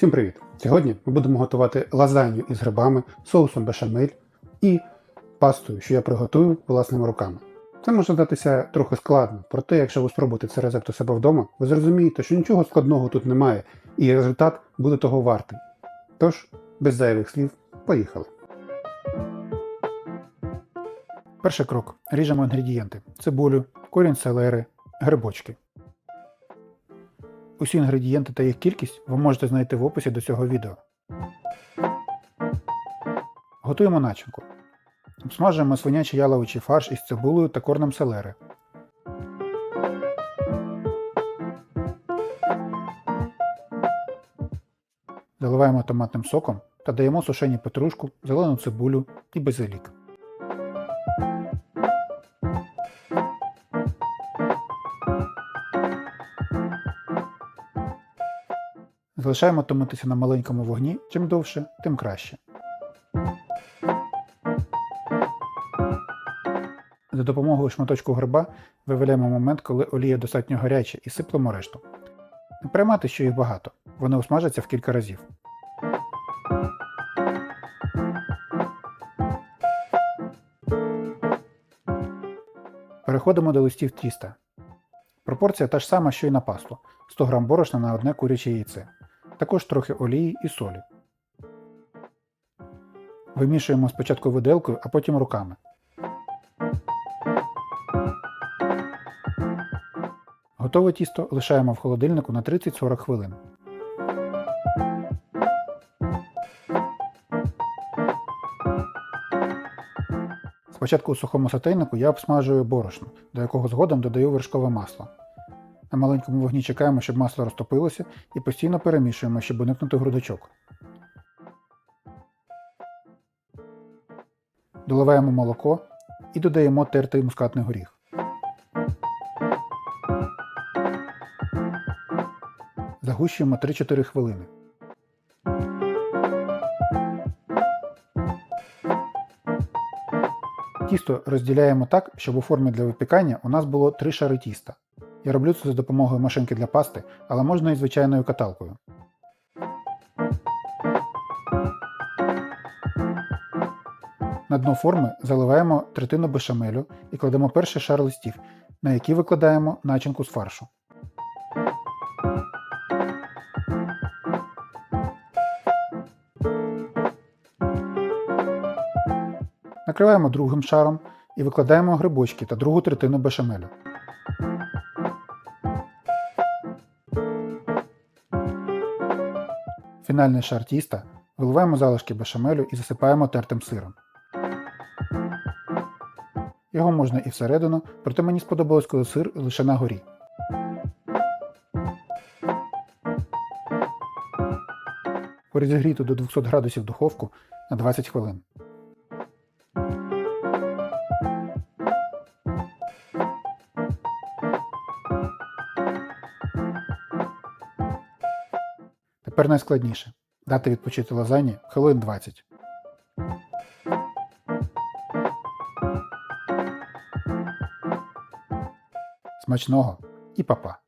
Всім привіт! Сьогодні ми будемо готувати лазанью із грибами, соусом бешамель і пастою, що я приготую власними руками. Це може здатися трохи складно, проте, якщо ви спробуєте цей рецепт у себе вдома, ви зрозумієте, що нічого складного тут немає, і результат буде того вартий. Тож, без зайвих слів, поїхали. Перший крок. Ріжемо інгредієнти: цибулю, корінь селери, грибочки. Усі інгредієнти та їх кількість ви можете знайти в описі до цього відео. Готуємо начинку. Обсмажуємо свинячий яловичий фарш із цибулею та корнем селери. Заливаємо томатним соком та даємо сушені петрушку, зелену цибулю і базилік. Залишаємо томитися на маленькому вогні, чим довше, тим краще. За допомогою шматочку гриба виявляємо момент, коли олія достатньо гаряча і сиплемо решту. Не приймати, що їх багато, вони осмажаться в кілька разів. Переходимо до листів тіста. Пропорція та ж сама, що й на пасту 100 г борошна на одне куряче яйце, також трохи олії і солі. Вимішуємо спочатку виделкою, а потім руками. Готове тісто лишаємо в холодильнику на 30-40 хвилин. Спочатку у сухому сотейнику я обсмажую борошно, до якого згодом додаю вершкове масло. На маленькому вогні чекаємо, щоб масло розтопилося, і постійно перемішуємо, щоб уникнути грудочок. Доливаємо молоко і додаємо тертий мускатний горіх. Загущуємо 3-4 хвилини. Тісто розділяємо так, щоб у формі для випікання у нас було 3 шари тіста. Я роблю це за допомогою машинки для пасти, але можна і звичайною каталкою. На дно форми заливаємо третину бешамелю і кладемо перший шар листів, на які викладаємо начинку з фаршу. Накриваємо другим шаром і викладаємо грибочки та другу третину бешамелю. Фінальний шар тіста виливаємо залишки бешамелю і засипаємо тертим сиром. Його можна і всередину, проте мені сподобалось, коли сир лише на горі. Розігріту до 200 градусів духовку на 20 хвилин. Тепер найскладніше дати відпочити лазані хвилин 20. Смачного і папа!